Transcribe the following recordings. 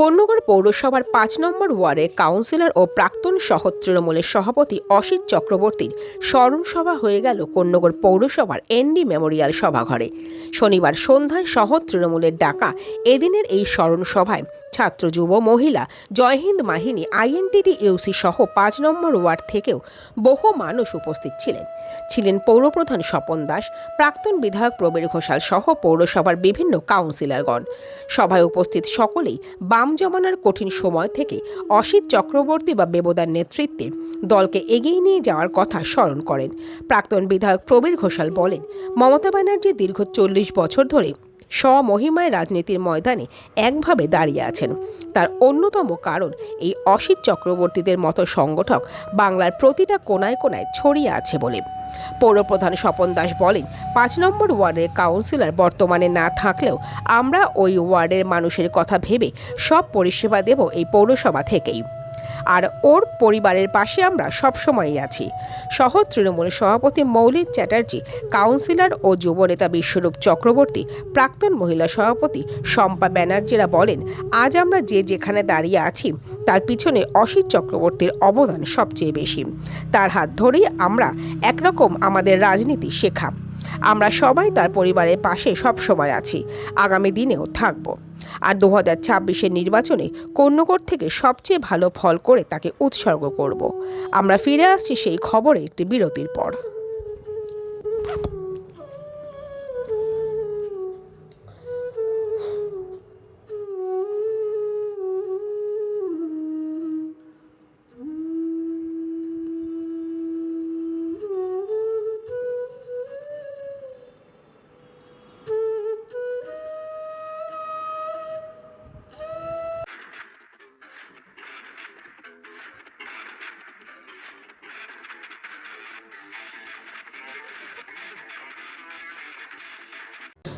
কন্যগর পৌরসভার পাঁচ নম্বর ওয়ার্ডে কাউন্সিলর ও প্রাক্তন শহর তৃণমূলের সভাপতি অসিত চক্রবর্তীর স্মরণ সভা হয়ে গেল কন্যগর পৌরসভার এনডি মেমোরিয়াল সভাঘরে। শনিবার সন্ধ্যায় শহর তৃণমূলের ডাকা এদিনের এই স্মরণ সভায় ছাত্র, যুব, মহিলা জয়হিন্দ মাহিনী, আইএনটিডি, ইউসি সহ পাঁচ নম্বর ওয়ার্ড থেকেও বহু মানুষ উপস্থিত ছিলেন। ছিলেন পৌরপ্রধান স্বপন দাস, প্রাক্তন বিধায়ক প্রবীর ঘোষাল সহ পৌরসভার বিভিন্ন কাউন্সিলরগণ। সভায় উপস্থিত সকলেই বাম জমানার কঠিন সময় থেকে অসিত চক্রবর্তী বা বেবদার নেতৃত্বে দলকে এগিয়ে নিয়ে যাওয়ার কথা স্মরণ করেন। প্রাক্তন বিধায়ক প্রবীর ঘোষাল বলেন, মমতা ব্যানার্জি দীর্ঘ চল্লিশ বছর ধরে স্বমহিমায় রাজনীতির ময়দানে একভাবে দাঁড়িয়ে আছেন। তার অন্যতম কারণ এই অসিত চক্রবর্তীদের মতো সংগঠক বাংলার প্রতিটা কোনায় কোনায় ছড়িয়ে আছে বলে। পৌরপ্রধান স্বপন দাস বলেন, পাঁচ নম্বর ওয়ার্ডের কাউন্সিলর বর্তমানে না থাকলেও আমরা ওই ওয়ার্ডের মানুষের কথা ভেবে সব পরিষেবা দেব এই পৌরসভা থেকেই। আর ওর পরিবারের পাশে আমরা সবসময়ই আছি। শহর তৃণমূল সভাপতি মৌলিক চ্যাটার্জি, কাউন্সিলর ও যুবনেতা বিশ্বরূপ চক্রবর্তী, প্রাক্তন মহিলা সভাপতি শম্পা ব্যানার্জিরা বলেন, আজ আমরা যে যেখানে দাঁড়িয়ে আছি, তার পিছনে অসিত চক্রবর্তীর অবদান সবচেয়ে বেশি। তার হাত ধরেই আমরা একরকম আমাদের রাজনীতি শেখা। আমরা সবাই তার পরিবারের পাশে সবসময় আছি। আগামী দিনেও থাকব। আর দু হাজার ছাব্বিশের নির্বাচনে কন্যকর থেকে সবচেয়ে ভালো ফল করে তাকে উৎসর্গ করব। আমরা ফিরে আসছি সেই খবরে একটি বিরতির পর।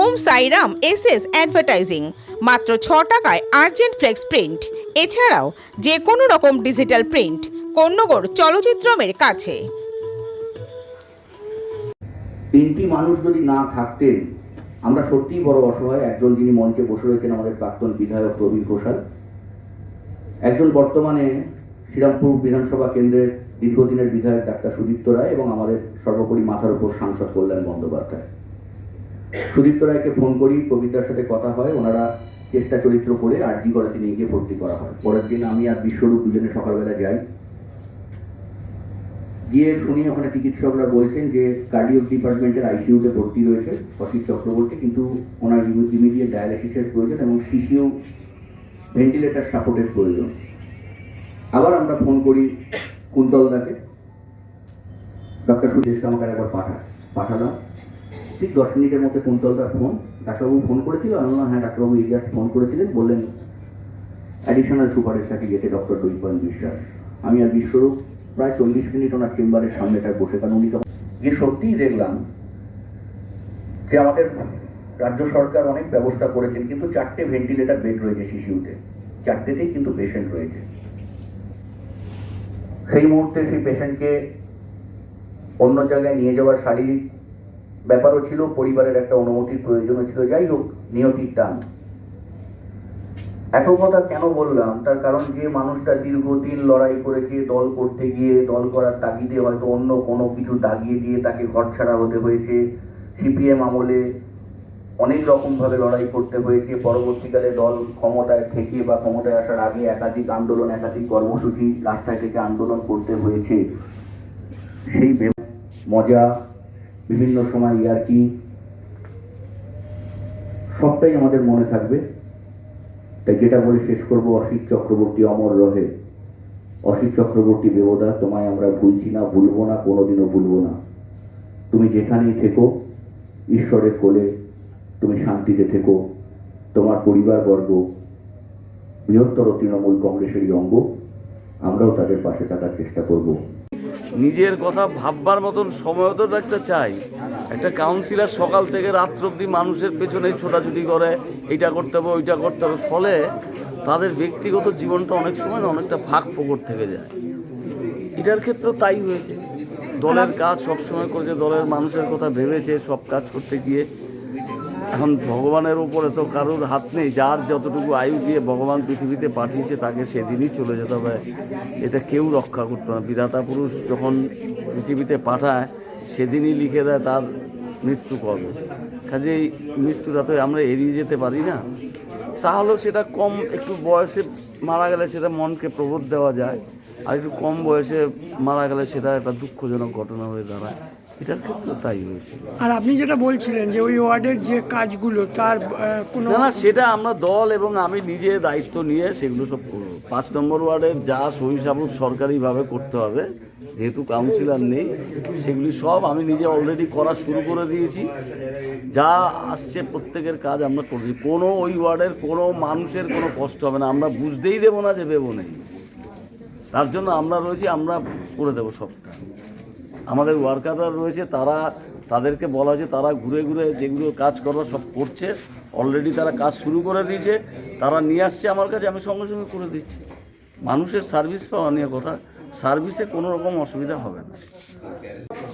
Om Sairam S S advertising, মাত্র ছ টাকায় আর্জেন্ট ফ্লেক্স প্রিন্ট। এছাড়াও যে কোনো রকম ডিজিটাল প্রিন্ট কর্ণগর চলচ্চিত্রমের কাছে। তিনটি মানুষ যদি না থাকতেন, আমরা সত্যিই বড় অসহায়। একজন যিনি মঞ্চে বসে রয়েছেন আমাদের প্রাক্তন বিধায়ক প্রবীর ঘোষাল। একজন বর্তমানে শ্রীরামপুর বিধানসভা কেন্দ্রের দীর্ঘদিনের বিধায়ক ডাক্তার সুদীপ্ত রায় এবং আমাদের সর্বোপরি মাথার উপর সাংসদ কল্যাণ বন্দ্যোপাধ্যায়। সুদীপ্ত রায়কে ফোন করি, প্রবীরদার সাথে কথা হয়, ওনারা চেষ্টা চরিত্র করে আরজি করাতে নিয়ে গিয়ে ভর্তি করা হয়। পরের দিন আমি আর বিশ্বরূপ দুজনে সকালবেলা যাই। গিয়ে শুনি ওখানে চিকিৎসকরা বলছেন যে কার্ডিও ডিপার্টমেন্টের আইসিইউতে ভর্তি রয়েছে অসিত চক্রবর্তী, কিন্তু ওনার ইমিডিয়েট ডায়ালিসিসের প্রয়োজন এবং সিসিউ ভেন্টিলেটার সাপোর্টের প্রয়োজন। আবার আমরা ফোন করি কুন্তলদাকে ডক্টর সুদেশ আমাকে একবার পাঠা, পাঠালাম। ঠিক দশ মিনিটের মধ্যে কুন্তলদার ফোন ডাক্তারবাবু ফোন করেছিল, আমি বললাম হ্যাঁ ডাক্তারবাবু জাস্ট ফোন করেছিলেন, বললেন অ্যাডিশনাল সুপারের সাথে গেছে ডক্টর দৈপায়ন বিশ্বাস। আমি আর বিশ্বরূপ প্রায় চল্লিশ মিনিট ওনার চেম্বারের সামনেটায় বসে কারণ উনি তখন সত্যিই দেখলাম যে আমাদের রাজ্য সরকার অনেক ব্যবস্থা করেছেন, কিন্তু চারটে ভেন্টিলেটর বেড রয়েছে শিশুতে, চারটেতেই কিন্তু পেশেন্ট রয়েছে। সেই মুহূর্তে সেই পেশেন্টকে অন্য জায়গায় নিয়ে যাওয়ার শারীরিক ব্যাপারও ছিল, পরিবারের একটা অনুমতির প্রয়োজনও ছিল। যাই হোক, নিয়তির টান। এত কথা কেন বললাম? তার কারণ যে মানুষটা দীর্ঘদিন লড়াই করেছে, দল করতে গিয়ে, দল করার তাগিদে হয়তো অন্য কোনো কিছু দাগিয়ে দিয়ে তাকে ঘর ছাড়া হতে হয়েছে। সিপিএম আমলে অনেক রকমভাবে লড়াই করতে হয়েছে। পরবর্তীকালে দল ক্ষমতায় থেকে বা ক্ষমতায় আসার আগে একাধিক আন্দোলন, একাধিক কর্মসূচি রাস্তায় থেকে আন্দোলন করতে হয়েছে। সেই মজা বিভিন্ন সময় ইয়ার্কি সবটাই আমাদের মনে থাকবে। তাই যেটা বলে শেষ করব, অসিত চক্রবর্তী অমর রহে। অসিত চক্রবর্তী বেবদা তোমায় আমরা ভুলছি না, ভুলবো না, কোনোদিনও ভুলবো না। তুমি যেখানেই থেকো, ঈশ্বরের কোলে তুমি শান্তিতে থেকো। তোমার পরিবারবর্গ, বৃহত্তর তৃণমূল কংগ্রেসেরই অঙ্গ, আমরাও তাদের পাশে থাকার চেষ্টা করব। নিজের কথা ভাববার মতন সময় তো একটা চাই। একটা কাউন্সিলার সকাল থেকে রাত্র অব্দি মানুষের পেছনে ছোটাছুটি করে এটা করতে হবে, ওইটা করতে হবে। ফলে তাদের ব্যক্তিগত জীবনটা অনেক সময় অনেকটা ফাঁক ফোকর থেকে যায়। এটার ক্ষেত্রেও তাই হয়েছে। দলের কাজ সবসময় করেছে, দলের মানুষের কথা ভেবেছে, সব কাজ করতে গিয়ে এখন ভগবানের উপরে তো কারোর হাত নেই, যার যতটুকু আয়ু দিয়ে ভগবান পৃথিবীতে পাঠিয়েছে তাকে সেদিনই চলে যেতে হবে। এটা কেউ রক্ষা করতো না। বিধাতা পুরুষ যখন পৃথিবীতে পাঠায়, সেদিনই লিখে দেয় তার মৃত্যু কবে কাজেই মৃত্যুটা তো আমরা এড়িয়ে যেতে পারি না। তাহলেও সেটা কম, একটু বয়সে মারা গেলে সেটা মনকে প্রবোধ দেওয়া যায়। আর একটু কম বয়সে মারা গেলে সেটা একটা দুঃখজনক ঘটনা হয়ে দাঁড়ায়। এটার ক্ষেত্রে তাই হয়েছে। আর আপনি যেটা বলছিলেন যে ওই ওয়ার্ডের যে কাজগুলো তার কোনো না সেটা আমরা দল এবং আমি নিজে দায়িত্ব নিয়ে সেগুলো সব করব। পাঁচ নম্বর ওয়ার্ডের যা সাবুত সরকারিভাবে করতে হবে যেহেতু কাউন্সিলর নেই সেগুলি সব আমি নিজে অলরেডি করা শুরু করে দিয়েছি। যা আসছে প্রত্যেকের কাজ আমরা করছি কোনো ওই ওয়ার্ডের কোনো মানুষের কোনো কষ্ট হবে না আমরা বুঝতেই দেবো না যে দেবো নেই। তার জন্য আমরা রয়েছি আমরা করে দেবো সবটা। আমাদের ওয়ার্কাররা রয়েছে, তারা তাদেরকে বলা হয়েছে, তারা ঘুরে ঘুরে যেগুলো কাজ করার সব করছে অলরেডি তারা কাজ শুরু করে দিয়েছে, তারা নিয়ে আসছে আমার কাছে, আমি সঙ্গে সঙ্গে করে দিচ্ছি। মানুষের সার্ভিস পাওয়া নিয়ে কথা সার্ভিসে কোনো রকম অসুবিধা হবে না।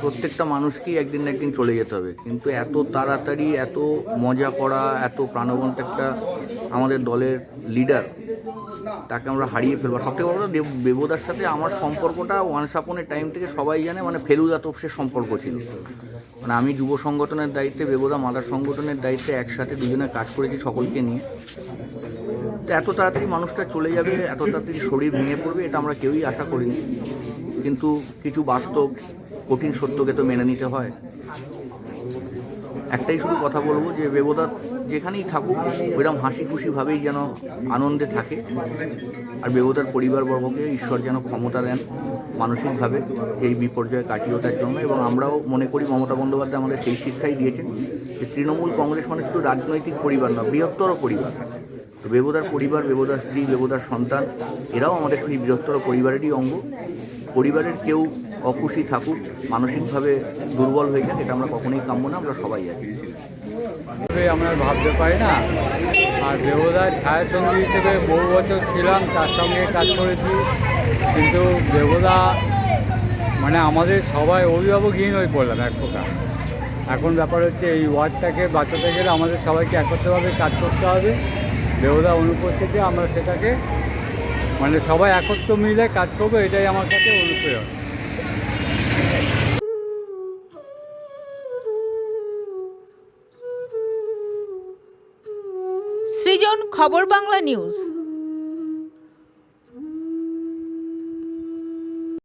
প্রত্যেকটা মানুষকেই একদিন না একদিন চলে যেতে হবে, কিন্তু এত তাড়াতাড়ি, এত মজা করা, এত প্রাণবন্ত একটা আমাদের দলের লিডার তাকে আমরা হারিয়ে ফেলব। সবথেকে বড় কথা, দেব- দেবদার সাথে আমার সম্পর্কটা ওয়ান সাপনের টাইম থেকে সবাই জানে মানে ফেলুদা তোপসের সম্পর্ক ছিল। মানে আমি যুব সংগঠনের দায়িত্বে বেবোদা মাদার সংগঠনের দায়িত্বে একসাথে দুজনে কাজ করেছি সকলকে নিয়ে। তো এত তাড়াতাড়ি মানুষটা চলে যাবে, এত তাড়াতাড়ি শরীর ভেঙে পড়বে, এটা আমরা কেউই আশা করিনি। কিন্তু কিছু বাস্তব, কঠিন সত্যকে তো মেনে নিতে হয়। একটাই শুধু কথা বলব যে বেবদা যেখানেই থাকুক, ওইরকম হাসি খুশিভাবেই যেন আনন্দে থাকে আর বেবদার পরিবারবর্গকে ঈশ্বর যেন ক্ষমতা দেন মানসিকভাবে এই বিপর্যয় কাটিয়ে ওঠার জন্য এবং আমরাও মনে করি মমতা বন্দ্যোপাধ্যায় আমাদের সেই শিক্ষাই দিয়েছেন যে তৃণমূল কংগ্রেস মানে শুধু রাজনৈতিক পরিবার না বৃহত্তর পরিবার। তো বেবদার পরিবার বেবদার স্ত্রী বেবদার সন্তান, এরাও আমাদের সেই বৃহত্তর পরিবারেরই অঙ্গ। পরিবারের কেউ অখুশি থাকুক, মানসিকভাবে দুর্বল হয়ে যাক, এটা আমরা কখনোই কাম্য না, আমরা সবাই আছি। আমরা ভাবতে পারি না। আর দেবদার ছায়াসঙ্গী হিসেবে বহু বছর ছিলাম, তার সঙ্গে কাজ করেছি। কিন্তু দেবদা মানে আমাদের সবাই অভিভাবকহীন হয়ে পড়লাম এক প্রকার। এখন ব্যাপার হচ্ছে এই ওয়ার্ডটাকে বাঁচাতে গেলে আমাদের সবাইকে একত্রভাবে কাজ করতে হবে। দেবদা অনুপস্থিতি, আমরা সেটাকে মানে সবাই একত্র মিলে কাজ করব, এটাই আমার কাছে অনুপ্রেরণা। খবর বাংলা নিউজ।